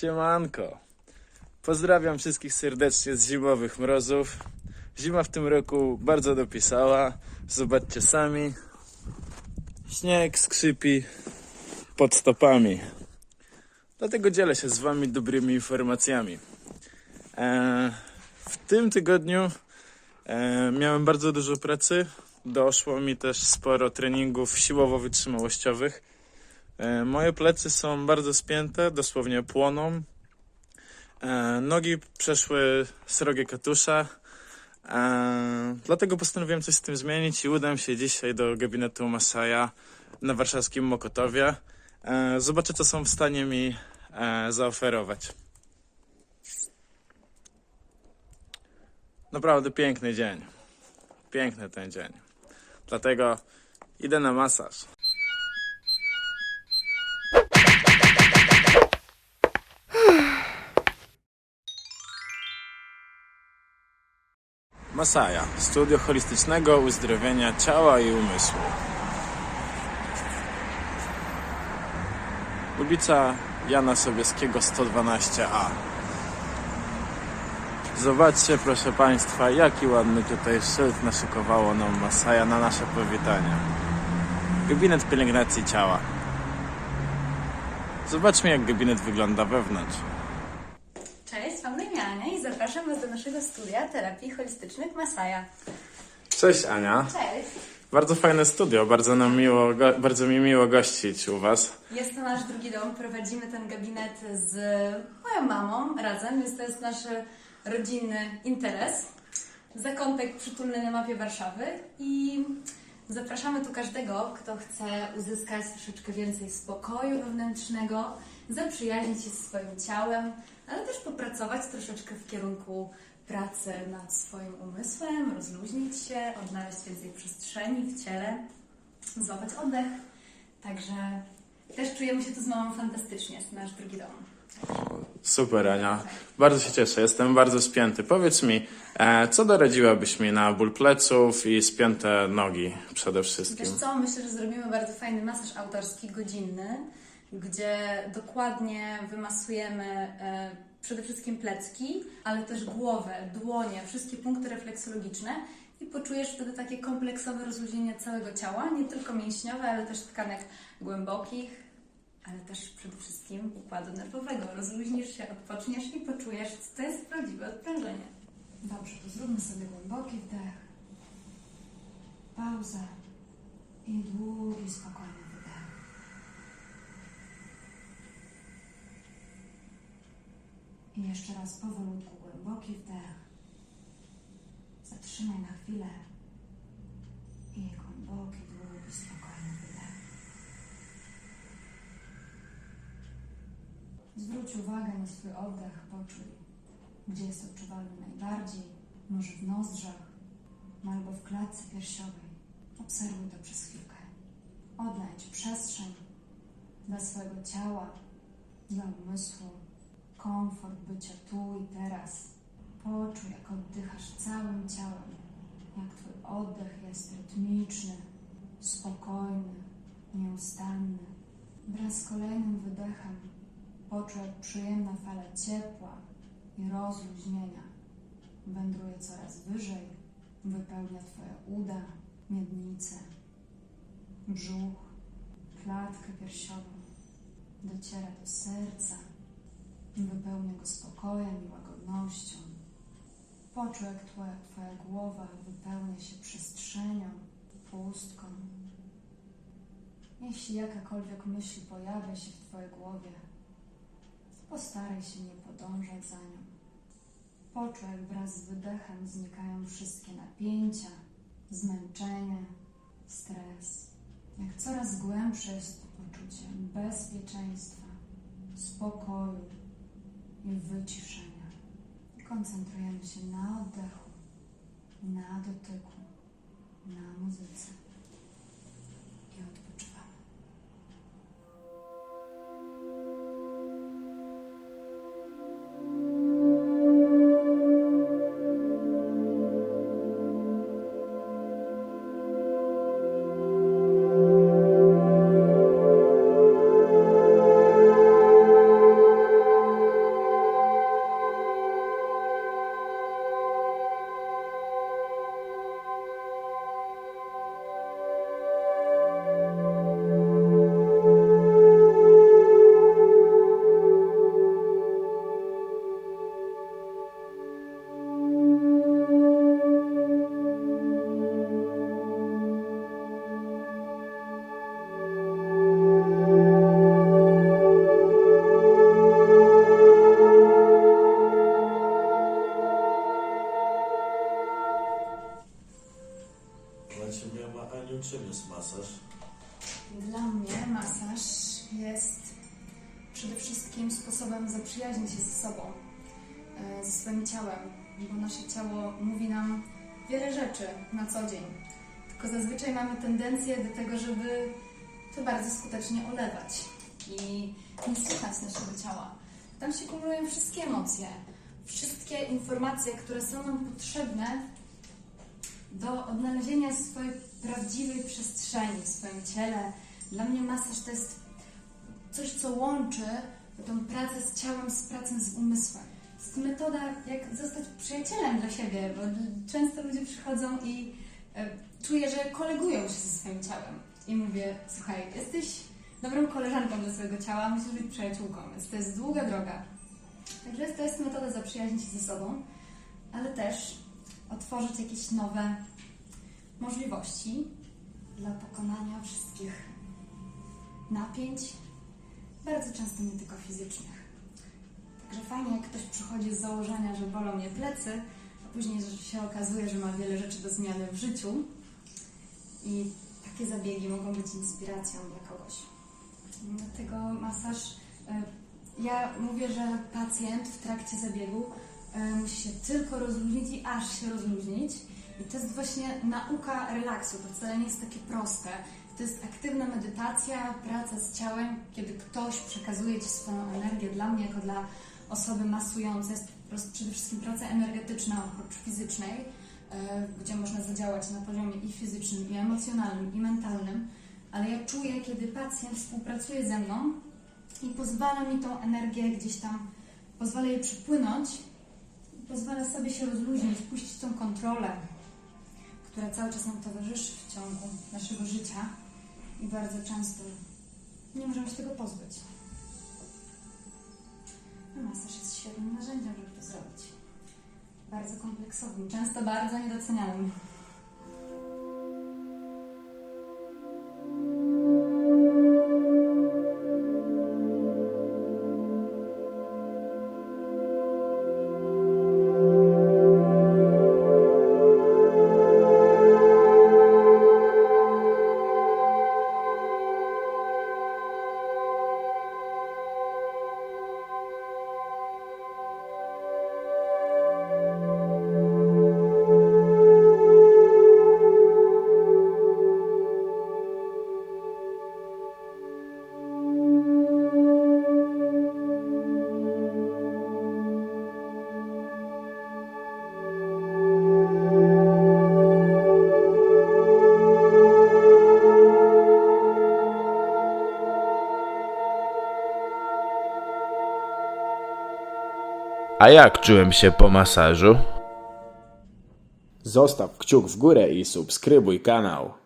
Siemanko. Pozdrawiam wszystkich serdecznie z zimowych mrozów. Zima w tym roku bardzo dopisała. Zobaczcie sami. Śnieg skrzypi pod stopami. Dlatego dzielę się z wami dobrymi informacjami. Eee, w tym tygodniu e, miałem bardzo dużo pracy. Doszło mi też sporo treningów siłowo-wytrzymałościowych. E, moje plecy są bardzo spięte, dosłownie płoną. E, nogi przeszły srogie katusza. E, dlatego postanowiłem coś z tym zmienić i udałem się dzisiaj do gabinetu Masaja na warszawskim Mokotowie. Zobaczę, co są w stanie mi zaoferować. Naprawdę piękny dzień. Piękny ten dzień. Dlatego idę na masaż. Masaja, studio holistycznego uzdrowienia ciała i umysłu. Ulica Jana Sobieskiego 112A. Zobaczcie, proszę Państwa, jaki ładny tutaj szyld naszykowało nam Masaja na nasze powitanie. Gabinet pielęgnacji ciała. Zobaczmy, jak gabinet wygląda wewnątrz. Cześć, mam na imię Ania i zapraszam Was do naszego studia terapii holistycznych Masaja. Cześć Ania. Cześć! Bardzo fajne studio, bardzo, nam miło, bardzo mi miło gościć u Was. Jest to nasz drugi dom, prowadzimy ten gabinet z moją mamą razem, więc to jest nasz rodzinny interes. Zakątek przytulny na mapie Warszawy i zapraszamy tu każdego, kto chce uzyskać troszeczkę więcej spokoju wewnętrznego, zaprzyjaźnić się ze swoim ciałem, ale też popracować troszeczkę w kierunku pracy nad swoim umysłem, rozluźnić się, odnaleźć więcej przestrzeni w ciele, złapać oddech. Także też czujemy się tu z mamą fantastycznie, jest nasz drugi dom. Super Ania, bardzo się cieszę, jestem bardzo spięty. Powiedz mi, e, co doradziłabyś mi na ból pleców i spięte nogi przede wszystkim? Wiesz co, myślę, że zrobimy bardzo fajny masaż autorski, godzinny, gdzie dokładnie wymasujemy e, przede wszystkim plecki, ale też głowę, dłonie, wszystkie punkty refleksologiczne i poczujesz wtedy takie kompleksowe rozluźnienie całego ciała, nie tylko mięśniowe, ale też tkanek głębokich, ale też przede wszystkim układu nerwowego. Rozluźnisz się, odpoczniesz i poczujesz, co to jest prawdziwe odprężenie. Dobrze, to zróbmy sobie głęboki wdech, pauza i długi, spokojny wydech. I jeszcze raz powolutku głęboki wdech. Zatrzymaj na chwilę. I głęboki, długi, spokojny wydech. Zwróć uwagę na swój oddech, poczuj, gdzie jest odczuwalny najbardziej, może w nozdrzach, no albo w klatce piersiowej. Obserwuj to przez chwilkę. Odnajdź przestrzeń dla swojego ciała, dla umysłu, komfort bycia tu i teraz. Poczuj, jak oddychasz całym ciałem, jak Twój oddech jest rytmiczny, spokojny, nieustanny. Wraz z kolejnym wydechem poczuj, jak przyjemna fala ciepła i rozluźnienia wędruje coraz wyżej, wypełnia Twoje uda, miednicę, brzuch, klatkę piersiową, dociera do serca, wypełnia go spokojem i łagodnością. Poczuj, jak twoja, twoja głowa wypełnia się przestrzenią, pustką. Jeśli jakakolwiek myśl pojawia się w Twojej głowie, postaraj się nie podążać za nią. Poczuj, jak wraz z wydechem znikają wszystkie napięcia, zmęczenie, stres. Jak coraz głębsze jest to poczucie bezpieczeństwa, spokoju i wyciszenia. Koncentrujemy się na oddechu, na dotyku, na muzyce dla jest masaż? Dla mnie masaż jest przede wszystkim sposobem zaprzyjaźnić się ze sobą, e, ze swoim ciałem, bo nasze ciało mówi nam wiele rzeczy na co dzień. Tylko zazwyczaj mamy tendencję do tego, żeby to bardzo skutecznie olewać i nie słuchać naszego ciała. Tam się kumulują wszystkie emocje, wszystkie informacje, które są nam potrzebne do odnalezienia swojej prawdziwej przestrzeni w swoim ciele. Dla mnie masaż to jest coś, co łączy tą pracę z ciałem z pracą z umysłem. Jest metoda, jak zostać przyjacielem dla siebie, bo często ludzie przychodzą i e, czuję, że kolegują się ze swoim ciałem. I mówię, słuchaj, jesteś dobrą koleżanką dla swojego ciała, musisz być przyjaciółką, więc to jest długa droga. Także to jest metoda zaprzyjaźnić się ze sobą, ale też otworzyć jakieś nowe możliwości dla pokonania wszystkich napięć, bardzo często nie tylko fizycznych. Także fajnie, jak ktoś przychodzi z założenia, że bolą mnie plecy, a później się okazuje, że ma wiele rzeczy do zmiany w życiu i takie zabiegi mogą być inspiracją dla kogoś. Dlatego masaż, e, ja mówię, że pacjent w trakcie zabiegu musi się tylko rozluźnić i aż się rozluźnić. I to jest właśnie nauka relaksu, to wcale nie jest takie proste. To jest aktywna medytacja, praca z ciałem, kiedy ktoś przekazuje Ci swoją energię. Dla mnie, jako dla osoby masującej, jest po prostu przede wszystkim praca energetyczna oprócz fizycznej, e, gdzie można zadziałać na poziomie i fizycznym, i emocjonalnym, i mentalnym. Ale ja czuję, kiedy pacjent współpracuje ze mną i pozwala mi tą energię gdzieś tam, pozwala jej przypłynąć, pozwala sobie się rozluźnić, puścić tą kontrolę, która cały czas nam towarzyszy w ciągu naszego życia i bardzo często nie możemy się tego pozbyć. No, Masaż jest świetnym narzędziem, żeby to zrobić. Bardzo kompleksowym, często bardzo niedocenianym. A jak czułem się po masażu? Zostaw kciuk w górę i subskrybuj kanał.